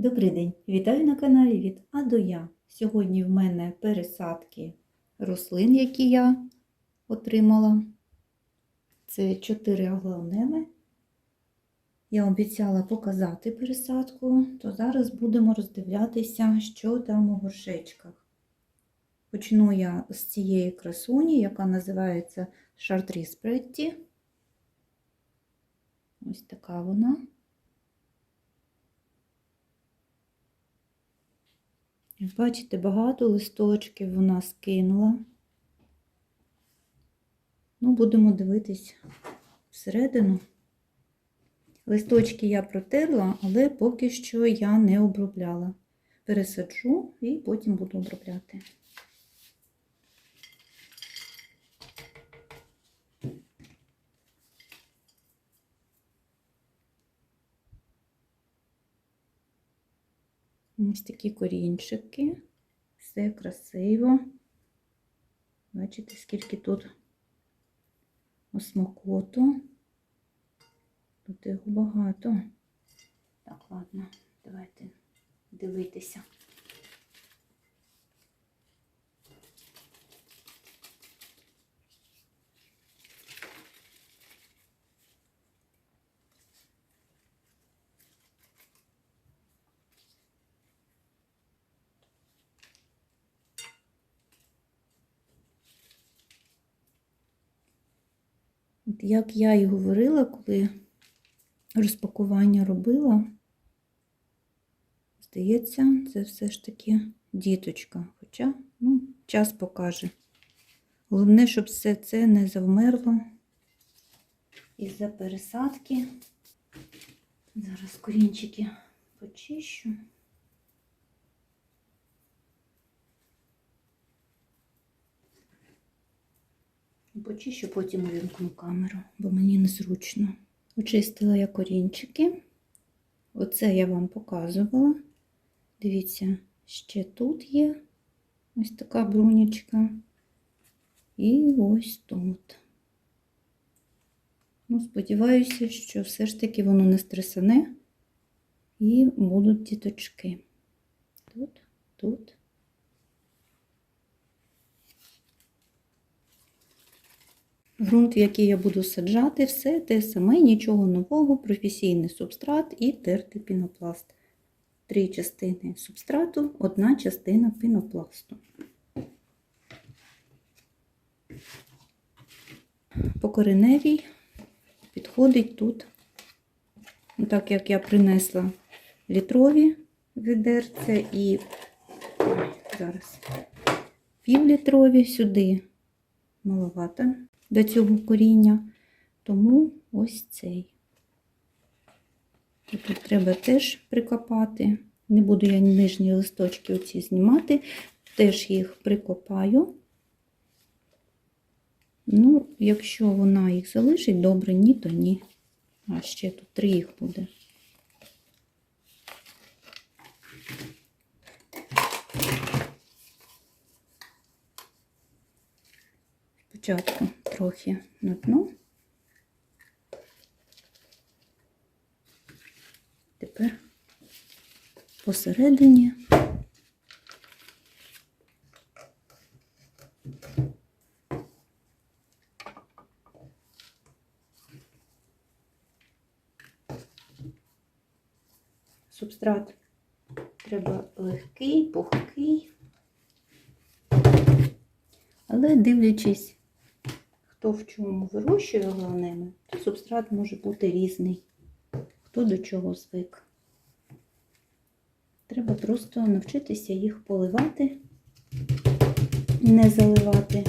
Добрий день! Вітаю на каналі від А до Я. Сьогодні в мене пересадки рослин, які я отримала. Це 4 аглонеми. Я обіцяла показати пересадку, то зараз будемо роздивлятися, що там у горшечках. Почну я з цієї красуні, яка називається Шартріс Претті. Ось така вона. Як бачите, багато листочків вона скинула. Ну, будемо дивитись всередину. Листочки я протерла, але поки що я не обробляла. Пересаджу і потім буду обробляти. Ось такі корінчики. Все красиво. Бачите, скільки тут осмокоту. Тут його багато. Так, ладно, давайте дивитися. Як я і говорила, коли розпакування робила, здається, це все ж таки діточка. Хоча, ну, час покаже. Головне, щоб все це не завмерло із-за пересадки. Зараз корінчики почищу. Почищу, потім увімкну камеру, бо мені незручно. Очистила я корінчики. Оце я вам показувала. Дивіться, ще тут є ось така брунічка. І ось тут. Ну, сподіваюся, що все ж таки воно не стресане і будуть діточки. Тут, тут. Грунт, в який я буду саджати, все те саме, нічого нового, професійний субстрат і тертий пінопласт. Три частини субстрату, одна частина пінопласту. По кореневій підходить тут, так як я принесла літрові відерця і зараз півлітрові сюди маловато до цього коріння, тому ось цей. Тут треба теж прикопати. Не буду я нижні листочки оці знімати, теж їх прикопаю. Ну, якщо вона їх залишить, добре, ні, то ні. А ще тут три їх буде. Спочатку трохи на дно. Тепер посередині. Субстрат треба легкий, пухкий, але дивлячись хто в чому вирощує головними, то субстрат може бути різний, хто до чого звик. Треба просто навчитися їх поливати, не заливати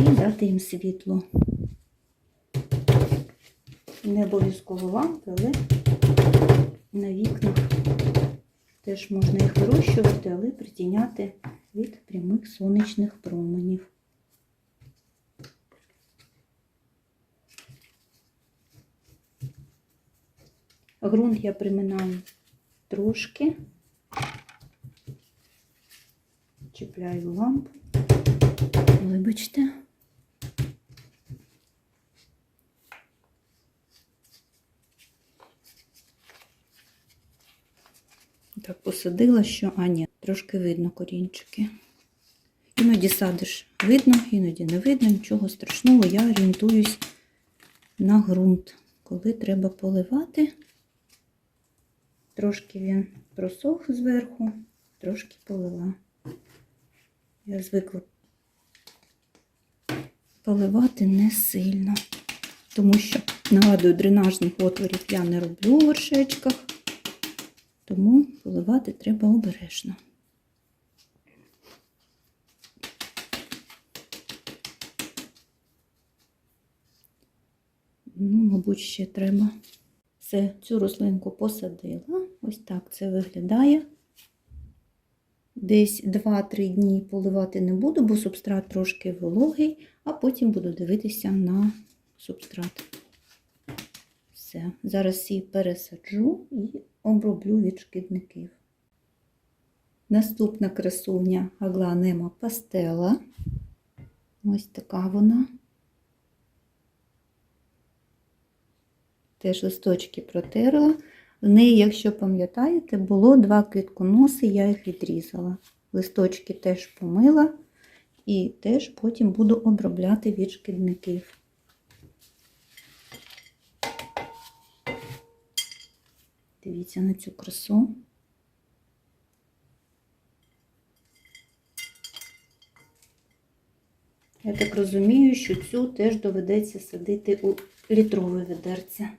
і дати їм світло. Не обов'язково лампи, але на вікнах теж можна їх вирощувати, але притіняти від прямих сонячних променів. Грунт я приминаю трошки, чіпляю лампу, вибачте. Так посадила, що а ні трошки видно корінчики. Іноді садиш видно, іноді не видно, нічого страшного. Я орієнтуюсь на ґрунт, коли треба поливати. Трошки він просох зверху, трошки полила. Я звикла поливати не сильно, тому що, нагадую, дренажних отворів я не роблю у горшечках, тому поливати треба обережно. Ну, мабуть, ще треба. Все, цю рослинку посадила. Ось так це виглядає. Десь 2-3 дні поливати не буду, бо субстрат трошки вологий, а потім буду дивитися на субстрат. Все, зараз її пересаджу і оброблю від шкідників. Наступна красуня агланема пастела. Ось така вона. Теж листочки протерла. В неї, якщо пам'ятаєте, було два квітконоси, я їх відрізала. Листочки теж помила і теж потім буду обробляти від шкідників. Дивіться на цю красу. Я так розумію, що цю теж доведеться садити у літрове ведерце.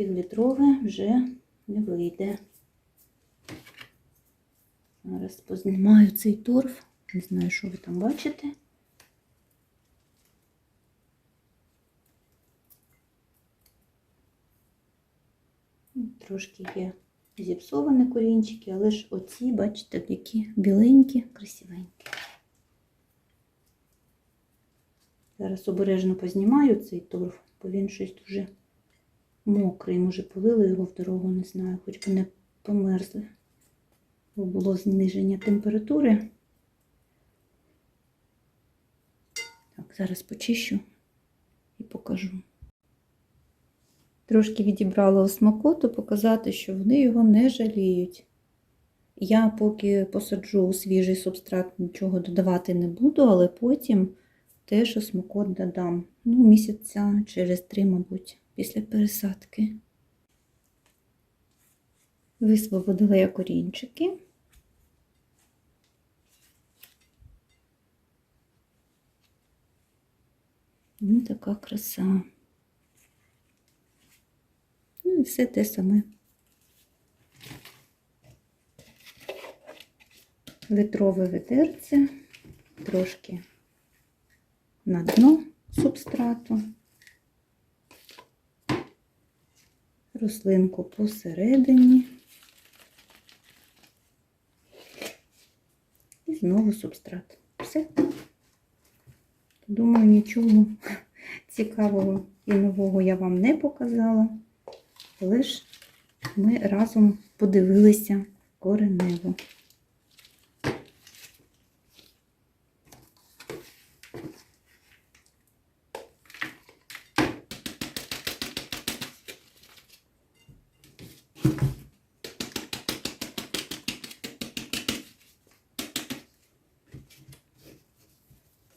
Півлітрове вже не вийде. Зараз познімаю цей торф. Не знаю, що ви там бачите. Трошки є зіпсовані корінчики, але ж оці, бачите, які біленькі, красивенькі. Зараз обережно познімаю цей торф, бо він щось дуже мокрий. Може, полили його в дорогу, не знаю, хоч би не померзли. Бо було зниження температури. Так, зараз почищу і покажу. Трошки відібрала осмакоту, показати, що вони його не жаліють. Я поки посаджу у свіжий субстрат, нічого додавати не буду, але потім теж осмокот додам. Ну, місяця через три, мабуть, після пересадки. Висвободила я корінчики. Ну, така краса. Ну і все те саме. Литрове ведерце, трошки на дно субстрату, рослинку посередині і знову субстрат. Все. Думаю, нічого цікавого і нового я вам не показала, ж ми разом подивилися коренево.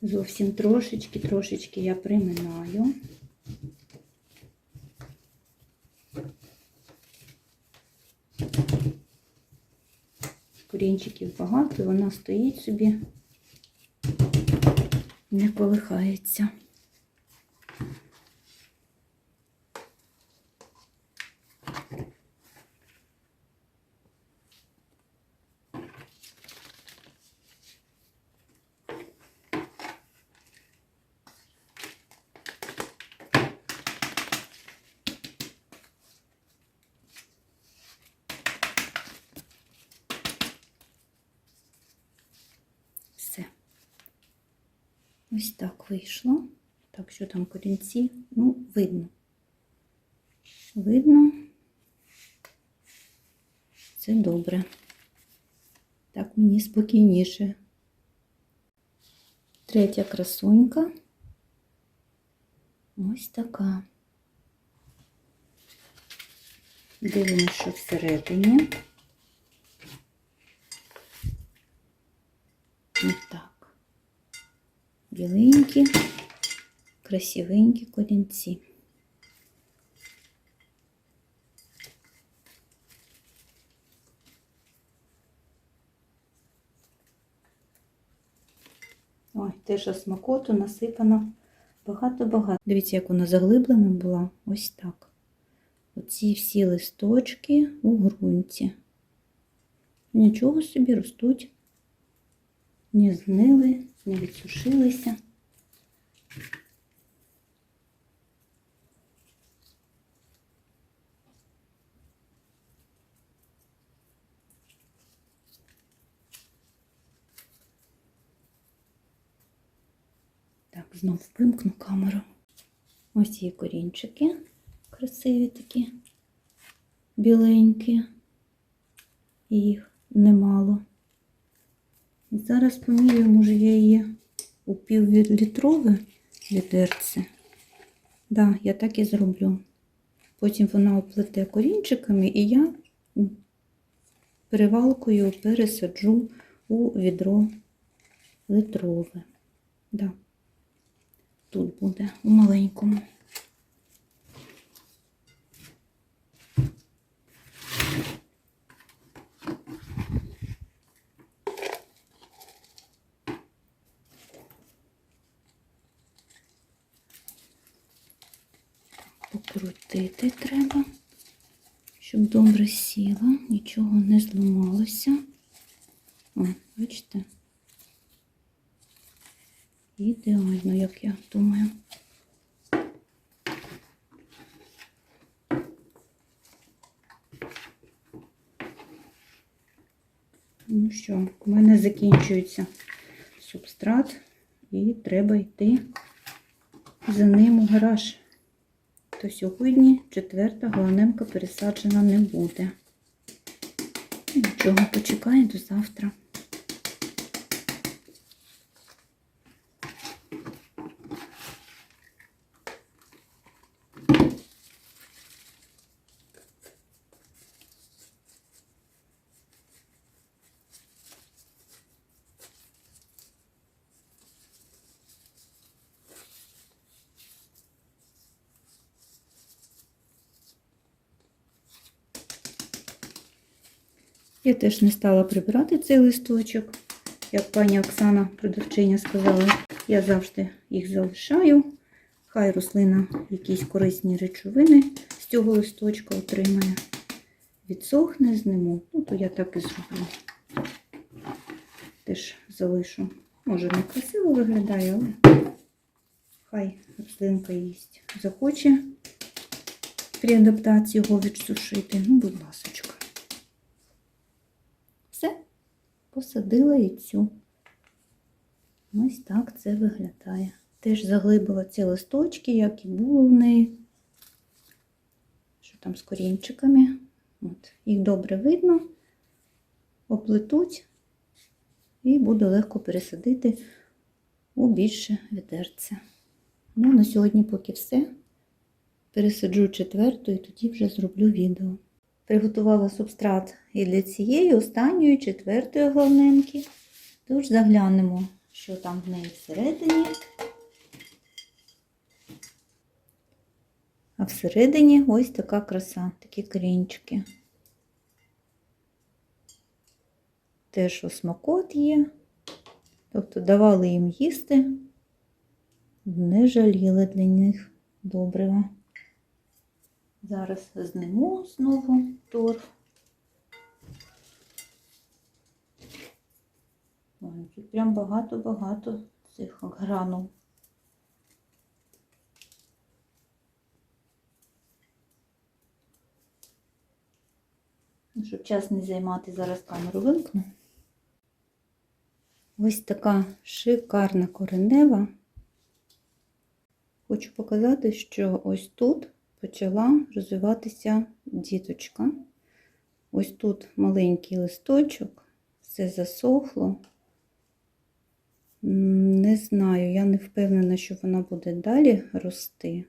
Зовсім трошечки, трошечки я приминаю. Корінчиків багато, вона стоїть собі, не колихається. Ось так вийшло. Так, що там корінці? Ну, видно. Видно, це добре. Так, мені спокійніше. Третя красунька. Ось така. Дивимося, що всередині. Ось так красивенькі корінці. Ой, теж осмакоту насипано багато-багато. Дивіться, як вона заглиблена була. Ось так. Оці всі листочки у ґрунті. Нічого собі ростуть, не знили, не відсушилися. Так, знов вимкну камеру. Ось є корінчики красиві такі, біленькі. Їх немало. І зараз поміряю, може, я її у півлітрове відерце. Да, я так і зроблю. Потім вона оплете корінчиками, і я перевалкою пересаджу у відро литрове. Да. Тут буде у маленькому. Покрутити треба, щоб добре сіла, нічого не зламалося. О, бачите? Ідеально, як я думаю. Ну що, у мене закінчується субстрат, і треба йти за ним у гараж. То сьогодні четверта головнемка пересаджена не буде. Нічого, почекаю до завтра. Я теж не стала прибирати цей листочок. Як пані Оксана, продавчиня, сказала, я завжди їх залишаю. Хай рослина якісь корисні речовини з цього листочка отримає. Відсохне зниму. Ну, то я так і зроблю. Теж залишу. Може, не красиво виглядає, але хай рослинка їсть. Захоче при адаптації його відсушити. Ну, будь ласочка. Все, посадила і цю. Ось так це виглядає. Теж заглибила ці листочки, як і було в неї. Що там з корінчиками. От. Їх добре видно, оплетуть і буде легко пересадити у більше відерце. Ну, на сьогодні поки все. Пересаджу четверту і тоді вже зроблю відео. Приготувала субстрат і для цієї останньої четвертої головненки. Тож заглянемо, що там в неї всередині. А всередині ось така краса, такі корінчики. Теж осмакот є. Тобто давали їм їсти, не жаліли для них добрива. Зараз зниму знову торф. Тут прям багато-багато цих гранул. Ну, Щоб час не займати, зараз камеру вимкну. Ось така шикарна коренева. Хочу показати, що ось тут почала розвиватися діточка. Ось тут маленький листочок, все засохло. Не знаю, я не впевнена, що вона буде далі рости.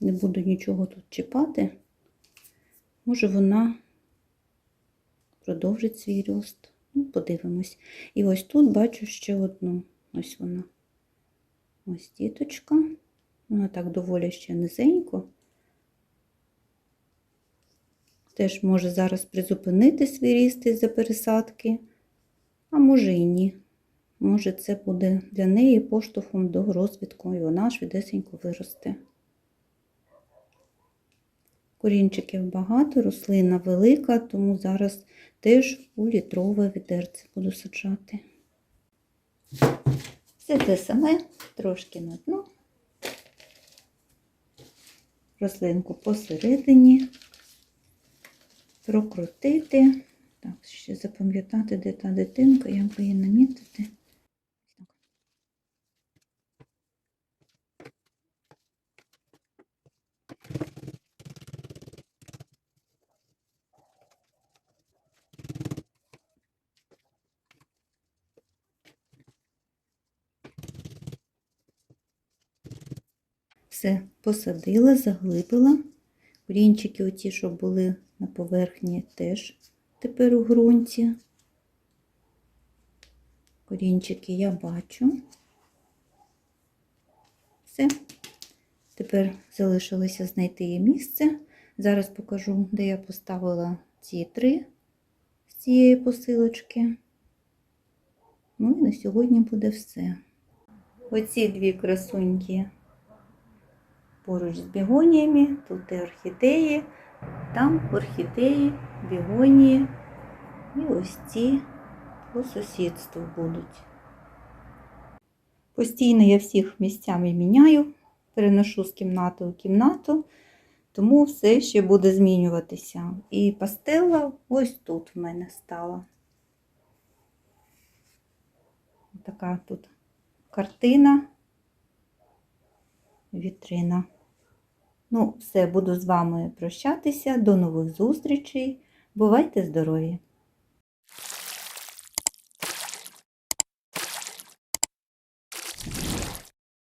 Не буду нічого тут чіпати. Може, вона продовжить свій ріст. Ну, подивимось. І ось тут бачу ще одну. Ось вона. Ось діточка. Вона так доволі ще низенько. Теж може зараз призупинити свій ріст із-за пересадки, а може і ні. Може, це буде для неї поштовхом до розвитку, і вона швидесенько виросте. Корінчиків багато, рослина велика, тому зараз теж у літрове відерце буду саджати. Все те саме, трошки на дно, рослинку посередині, прокрутити. Так, ще запам'ятати, де та дитинка, як би її намітити. Все, посадила, заглибила. Корінчики оті, що були на поверхні, теж тепер у ґрунті. Корінчики я бачу. Все. Тепер залишилося знайти її місце. Зараз покажу, де я поставила ці три з цієї посилочки. Ну і на сьогодні буде все. Оці дві красуньки поруч з бігоніями, тут і орхідеї, там орхідеї, бігонії. І ось ці по сусідству будуть. Постійно я всіх місцями міняю, переношу з кімнати у кімнату, тому все ще буде змінюватися. І пастела ось тут в мене стала. Така тут картина, вітрина. Ну, все, буду з вами прощатися. До нових зустрічей. Бувайте здорові!